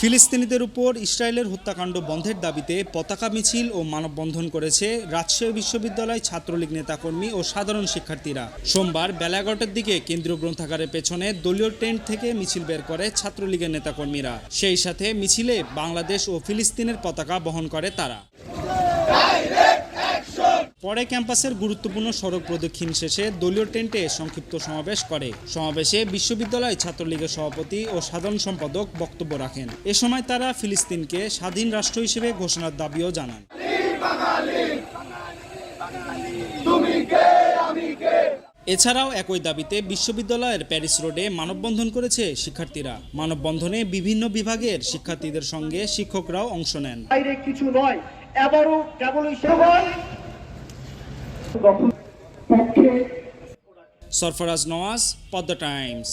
ফিলিস্তিনিদের উপর ইসরায়েলের হত্যাকাণ্ড বন্ধের দাবিতে পতাকা মিছিল ও মানববন্ধন করেছে রাজশাহী বিশ্ববিদ্যালয় ছাত্রলীগ নেতাকর্মী ও সাধারণ শিক্ষার্থীরা। সোমবার বেলা এগারোটার দিকে কেন্দ্রীয় গ্রন্থাগারের পেছনে দলীয় টেন্ট থেকে মিছিল বের করে ছাত্রলীগের নেতাকর্মীরা। সেই সাথে মিছিলে বাংলাদেশ ও ফিলিস্তিনের পতাকা বহন করে তারা। পরে ক্যাম্পাসের গুরুত্বপূর্ণ সড়ক প্রদক্ষিণ শেষে দলীয় টেন্টে সংক্ষিপ্ত সমাবেশ করে। সমাবেশে বিশ্ববিদ্যালয় ছাত্রলীগের সভাপতি ও সাধারণ সম্পাদক বক্তব্য রাখেন। এ সময় তারা ফিলিস্তিনকে স্বাধীন রাষ্ট্র হিসেবে ঘোষণার দাবিও জানান। এছাড়াও একই দাবিতে বিশ্ববিদ্যালয়ের প্যারিস রোডে মানববন্ধন করেছে শিক্ষার্থীরা। মানববন্ধনে বিভিন্ন বিভাগের শিক্ষার্থীদের সঙ্গে শিক্ষকরাও অংশ নেন। কিছু নয় সরফরাজ নওয়াজ পদ্মা টাইমস।